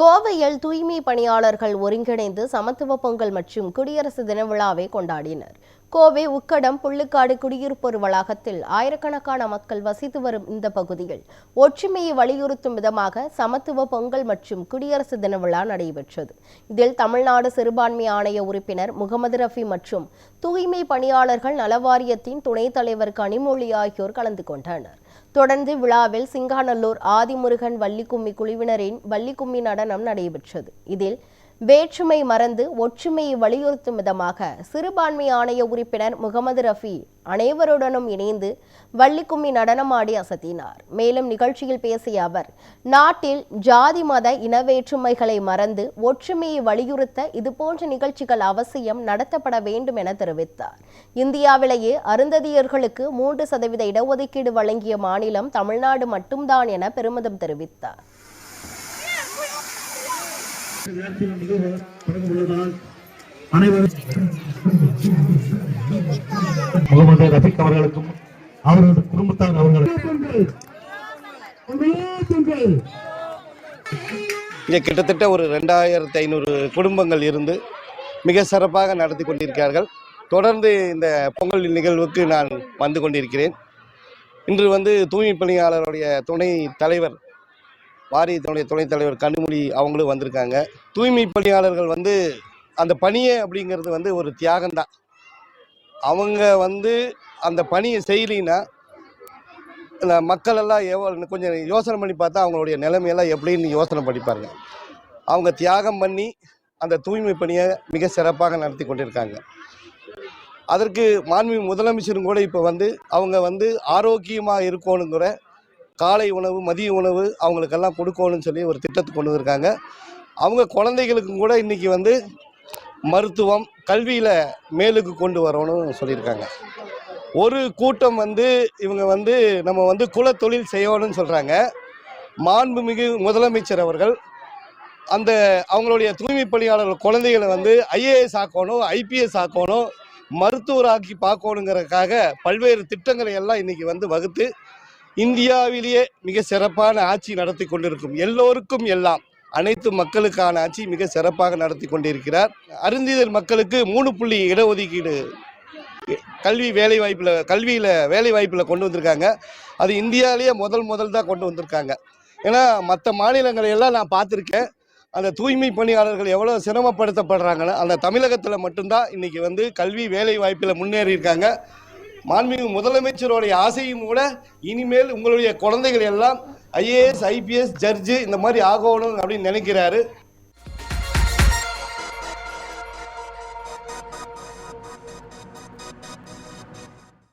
கோவையில் தூய்மை பணியாளர்கள் ஒருங்கிணைந்து சமத்துவ பொங்கல் மற்றும் குடியரசு தின விழாவை கொண்டாடினர். கோவை உக்கடம் புள்ளுக்காடு குடியிருப்போர் வளாகத்தில் ஆயிரக்கணக்கான மக்கள் வசித்து வரும் இந்த பகுதியில் ஒற்றுமையை வலியுறுத்தும் விதமாக சமத்துவ பொங்கல் மற்றும் குடியரசு தின விழா நடைபெற்றது. இதில் தமிழ்நாடு சிறுபான்மை ஆணைய உறுப்பினர் முகமது ரஃபி மற்றும் தூய்மை பணியாளர்கள் நலவாரியத்தின் துணைத் தலைவர் கனிமொழி ஆகியோர் கலந்து கொண்டனர். தொடர்ந்து விழாவில் சிங்காநல்லூர் ஆதிமுருகன் வள்ளிக்கும்மி குழுவினரின் வள்ளிக்கும்மி நடனம் நடைபெற்றது. இதில் வேற்றுமை மறந்து ஒற்றுமையை வலியுறுத்தும் விதமாக சிறுபான்மை ஆணைய உறுப்பினர் முகமது ரஃபி அனைவருடனும் இணைந்து வள்ளிக்கும்மி நடனமாடி அசத்தினார். மேலும் நிகழ்ச்சியில் பேசிய அவர் நாட்டில் ஜாதி மத இன வேற்றுமைகளை மறந்து ஒற்றுமையை வலியுறுத்த இதுபோன்ற நிகழ்ச்சிகள் அவசியம் நடத்தப்பட வேண்டும் என தெரிவித்தார். இந்தியாவிலேயே அருந்ததியர்களுக்கு மூன்று சதவீத இடஒதுக்கீடு வழங்கிய மாநிலம் தமிழ்நாடு மட்டும்தான் என பெருமிதம் தெரிவித்தார். முகமது ரஃபிக் அவர்களுக்கும் அவர்களது குடும்பத்தார் அவர்களுக்கும் இங்கே கிட்டத்தட்ட ஒரு ரெண்டாயிரத்தி ஐநூறு குடும்பங்கள் இருந்து மிக சிறப்பாக நடத்தி கொண்டிருக்கிறார்கள். தொடர்ந்து இந்த பொங்கல் நிகழ்வுக்கு நான் வந்து கொண்டிருக்கிறேன். இன்று வந்து தூய்மை பணியாளருடைய துணை தலைவர் வாரியத்தினுடைய துணைத் தலைவர் கனிமொழி அவங்களும் வந்திருக்காங்க. தூய்மை பணியாளர்கள் வந்து அந்த பணியே அப்படிங்கிறது வந்து ஒரு தியாகம்தான். அவங்க வந்து அந்த பணியை செய்யலைன்னா இந்த மக்கள் எல்லாம் எவ்வளோ கொஞ்சம் யோசனை பண்ணி பார்த்தா அவங்களுடைய நிலைமையெல்லாம் எப்படின்னு யோசனை பண்ணிப்பாருங்க அவங்க தியாகம் பண்ணி அந்த தூய்மை பணியை மிக சிறப்பாக நடத்தி கொண்டிருக்காங்க. அதற்கு மாண்பு முதலமைச்சரும் கூட இப்போ வந்து அவங்க வந்து ஆரோக்கியமாக இருக்கணுங்கிற காலை உணவு மதிய உணவு அவங்களுக்கெல்லாம் கொடுக்கணும்னு சொல்லி ஒரு திட்டத்தை கொண்டு வந்திருக்காங்க. அவங்க குழந்தைகளுக்கும் கூட இன்றைக்கி வந்து மருத்துவம் கல்வியில் மேலுக்கு கொண்டு வரணும்னு சொல்லியிருக்காங்க. ஒரு கூட்டம் வந்து இவங்க வந்து நம்ம வந்து குலத்தொழில் செய்யணும்னு சொல்கிறாங்க மாண்புமிகு முதலமைச்சர் அவர்கள் அந்த அவங்களுடைய தூய்மை பணியாளர்கள் குழந்தைகளை வந்து ஐஏஎஸ் ஆக்கணும் ஐபிஎஸ் ஆக்கணும் மருத்துவராக்கி பார்க்கணுங்கிறதுக்காக பல்வேறு திட்டங்களை எல்லாம் இன்றைக்கி வந்து வகுத்து இந்தியாவிலேயே மிக சிறப்பான ஆட்சி நடத்தி கொண்டிருக்கும் எல்லோருக்கும் எல்லாம் அனைத்து மக்களுக்கான ஆட்சி மிக சிறப்பாக நடத்தி கொண்டிருக்கிறார். அருந்திதழ் மக்களுக்கு மூணு புள்ளி இடஒதுக்கீடு கல்வி வேலை வாய்ப்பில் கல்வியில் வேலை வாய்ப்பில் கொண்டு வந்திருக்காங்க. அது இந்தியாவிலேயே முதல் முதல் தான் கொண்டு வந்திருக்காங்க. ஏன்னா மற்ற மாநிலங்களை எல்லாம் நான் பார்த்துருக்கேன். அந்த தூய்மை பணியாளர்கள் எவ்வளோ சிரமப்படுத்தப்படுறாங்கன்னு அந்த தமிழகத்தில் மட்டும்தான் இன்றைக்கி வந்து கல்வி வேலை வாய்ப்பில் முன்னேறி இருக்காங்க மாண்புமிகு முதலமைச்சருடைய ஆசையும் கூட இனிமேல் உங்களுடைய குழந்தைகள் எல்லாம் ஐஏஎஸ் ஐபிஎஸ் ஜட்ஜு இந்த மாதிரி ஆகணும் அப்படின்னு நினைக்கிறாரு.